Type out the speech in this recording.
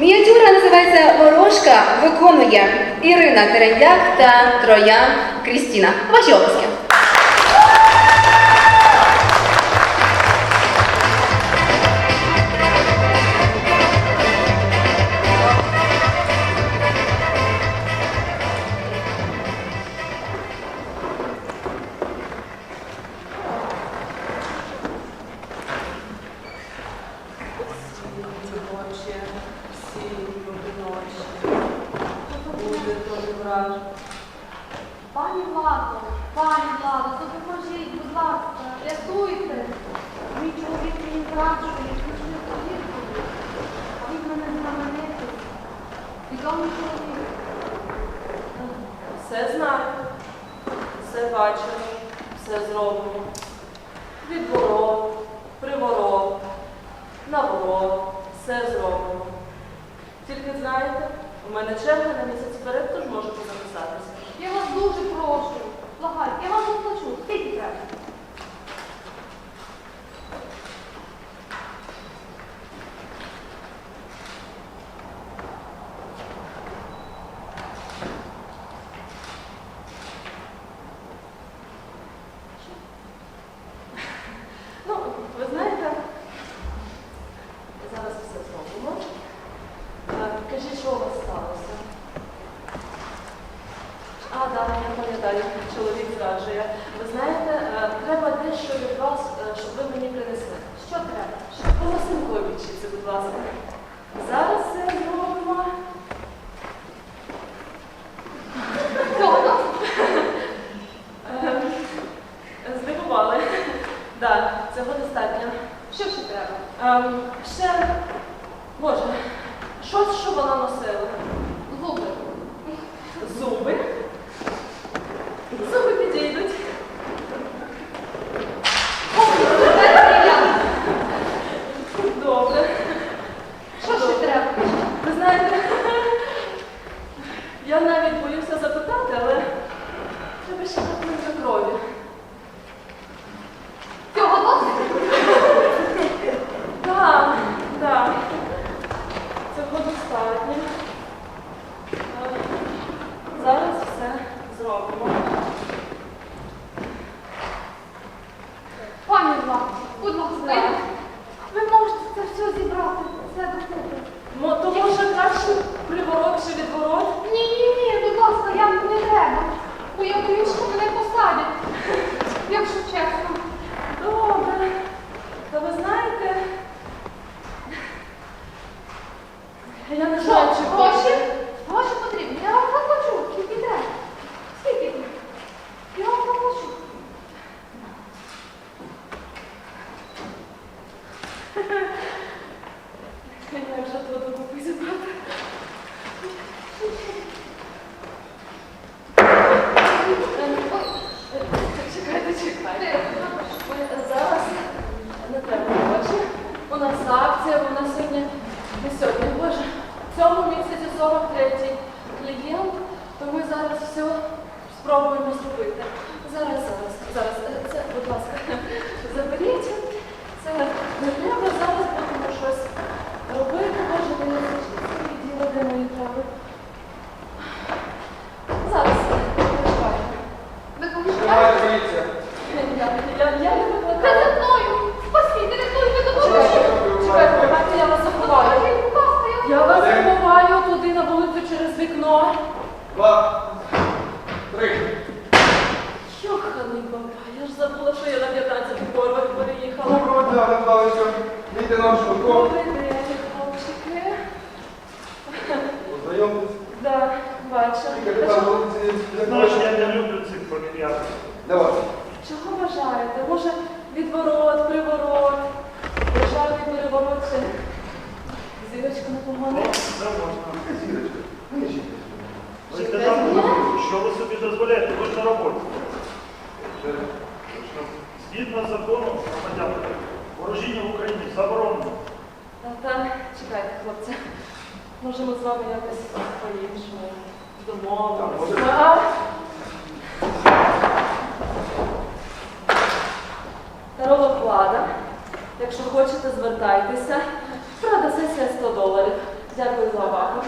Мініатюра називається Ворожка виконує Ірина Терендяк та Троян Крістіна. Ваші описки. Буде. Пані Владо, пані Владо, допоможіть, будь ласка, рятуйте. Мій чоловік мені зраджує, пішли повірку. А він мене знаменитий. Відомий чоловік. Все знаю, все бачимо, все зробимо. Відворот, приворот, наворот, все зробимо. Тільки знаєте, у мене черга на місяць вперед, тож можете записатися. Я вас дуже прошу. Благаю, я вам заплачу. Скільки треба? Ну, ви знаєте, зараз все зробимо. Е, Кажіть, що у вас сталося? А, так, пам'ятаю, чоловік зраджує. Ви знаєте, е, треба дещо від вас, е, щоб ви мені принесли. Що треба? Голосинкою відчіться, будь ласка. Зараз це зробимо. Е, Здивували. Так, цього достатньо. Що ще треба? Ем, ще, Боже, щось, що вона носила. Зуби. Зуби підійдуть. Добре. Що ще треба? Ви знаєте, я навіть боюся запитати, але треба ще краплинка крові. Цього досить? Так, так. Цього достатньо. Е, Зараз все зробимо. Пані Владо, будь ласка, ви можете це все зібрати. Все докупи. Мо- То може краще приворот чи відворот? Ні, ні, ні, будь ласка, я не треба. Бо я боюсь, що мене посадять. Якщо чесно. Добре. Та ви знаєте, я не Що, знаю, чи гроші? Гроші потрібні. Я вам заплачу. Скільки треба? Скільки? Я вам заплачу. Я вже тут докупи. Чекайте, чекайте. Зараз не треба. У нас акція, нас сьогодні не сьогодні, боже, в цьому місяці 43-й клієнт, то ми зараз все спробуємо зробити. Зараз, зараз, зараз. Е, Це, будь ласка, заберіть. Вулицю через вікно. Два, три. Йоханий баба, я ж забула, що я на 15 порвах переїхала. Доброго дня, Михайловичу. Дійте нам швидко. Добрий день, хлопчики. Познайомтесь. Да, бачу. Тільки там вулиці. Знаєш, я не люблю цих фамільярів. Давай. Чого бажаєте? Може, відворот, приворот, державний переворот чи зірочка Ну, непогана? це можна. Зірочка. Ні, жінка. Ви Жінка сказали, зміна? що ви собі дозволяєте, ви ж на роботі. Ще раз. Згідно закону громадян, ворожіння в Україні заборонено. Та, чекайте, хлопці. Може, ми з вами якось по-іншому домовимося. Так, може. А? Тарова влада. Якщо хочете, звертайтеся. Правда, сесія 100 доларів. Дякую за багато.